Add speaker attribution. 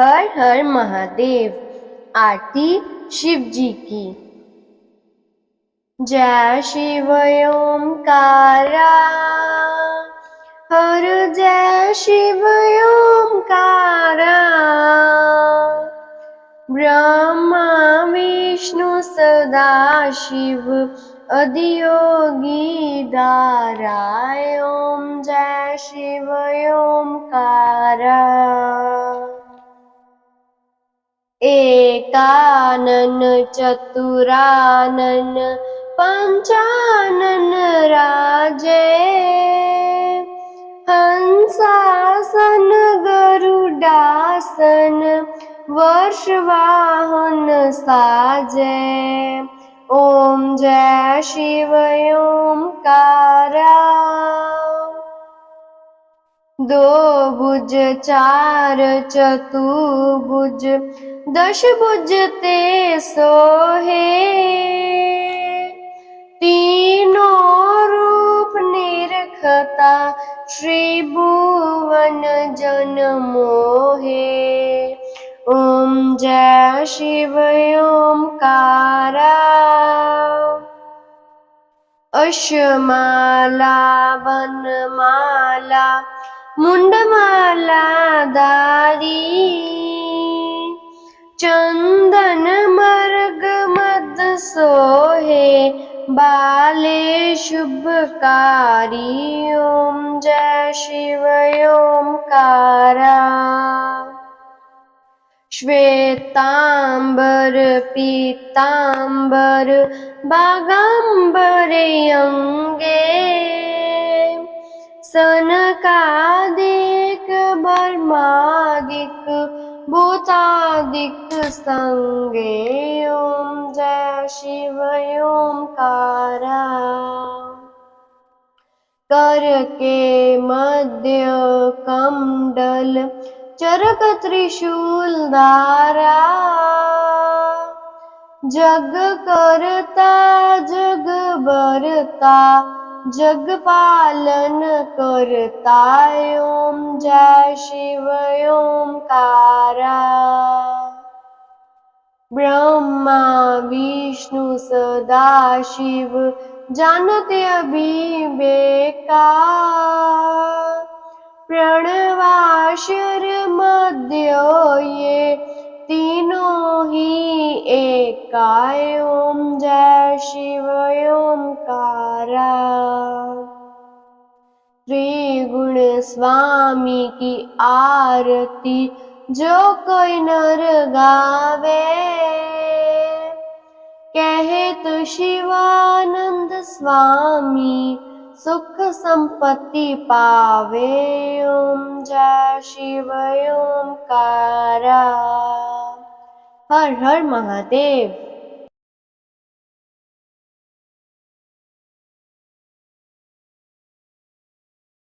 Speaker 1: हर हर महादेव। आरती शिव जी की। जय शिव ओमकारा हर जय शिव ओमकारा ब्रह्मा विष्णु सदा शिव अधियोगी दाराय। ओम जय शिव ओमकारा एकानन चतुरानन पञ्चानन राजे। हंसासन गरुडासन वर्षवाहन साजे। ॐ जय शिव ओंकारा भुज चार चतुर्भुज दश भुज ते सोहे। तीनों रूप निरखता श्री भुवन जन मोहे। ॐ जय शिव ओंकारा अश्वमाला वनमाला मुण्डमाला दारी चन्दन मर्ग मद सोहे बाले शुभकारी। ॐ जय शिव ओंकारा श्वेताम्बर पीताम्बर बागाम्बरे अङ्गे सनकादिक बर्मादिक भूतादिक सङ्गे ॐ जय शिव ओंकारा कर। के मध्य कमण्डल चरक त्रिशूल धारा। जग करता, जग बरता जग पालन करता ओम जय शिव ओंकारा ब्रह्मा विष्णु सदा शिव जानते अभिवेका। प्रणवाशर मध्य ये तीनों ही एकाय। ओम जय शिव त्रिगुण स्वामी की आरती जो कोई नर गावे। कहे तो शिवानंद स्वामी सुख संपत्ति पावे। ओम जय शिव ओंकारा। हर हर महादेव